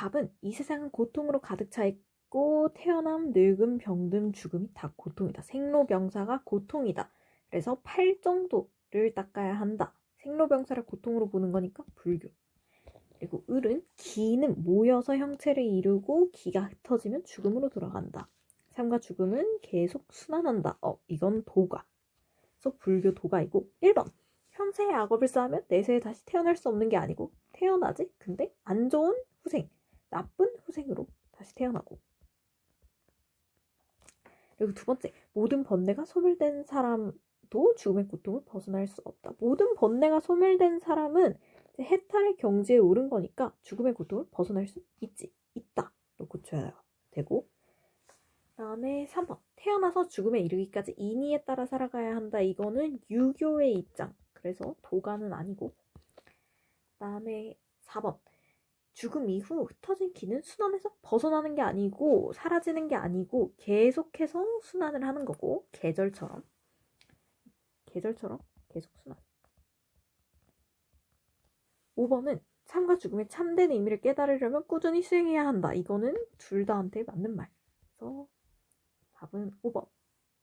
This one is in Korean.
답은 이 세상은 고통으로 가득 차 있고 태어남, 늙음, 병듦, 죽음이 다 고통이다. 생로병사가 고통이다. 그래서 팔 정도를 닦아야 한다. 생로병사를 고통으로 보는 거니까 불교. 그리고 을은 기는 모여서 형체를 이루고 기가 흩어지면 죽음으로 돌아간다. 삶과 죽음은 계속 순환한다. 어, 이건 도가. 그래서 불교 도가이고 1번. 현세의 악업을 쌓으면 내세에 다시 태어날 수 없는 게 아니고 태어나지? 근데 안 좋은 후생, 나쁜 후생으로 다시 태어나고. 그리고 두 번째, 모든 번뇌가 소멸된 사람도 죽음의 고통을 벗어날 수 없다. 모든 번뇌가 소멸된 사람은 해탈의 경지에 오른 거니까 죽음의 고통을 벗어날 수 있지, 있다. 로 고쳐야 되고. 다음에 3번. 태어나서 죽음에 이르기까지 인의에 따라 살아가야 한다. 이거는 유교의 입장. 그래서 도가는 아니고. 다음에 4번. 죽음 이후 흩어진 기는 순환에서 벗어나는 게 아니고 사라지는 게 아니고 계속해서 순환을 하는 거고 계절처럼 계절처럼 계속 순환. 5번은 삶과 죽음의 참된 의미를 깨달으려면 꾸준히 수행해야 한다. 이거는 둘 다한테 맞는 말. 그래서 답은 5번.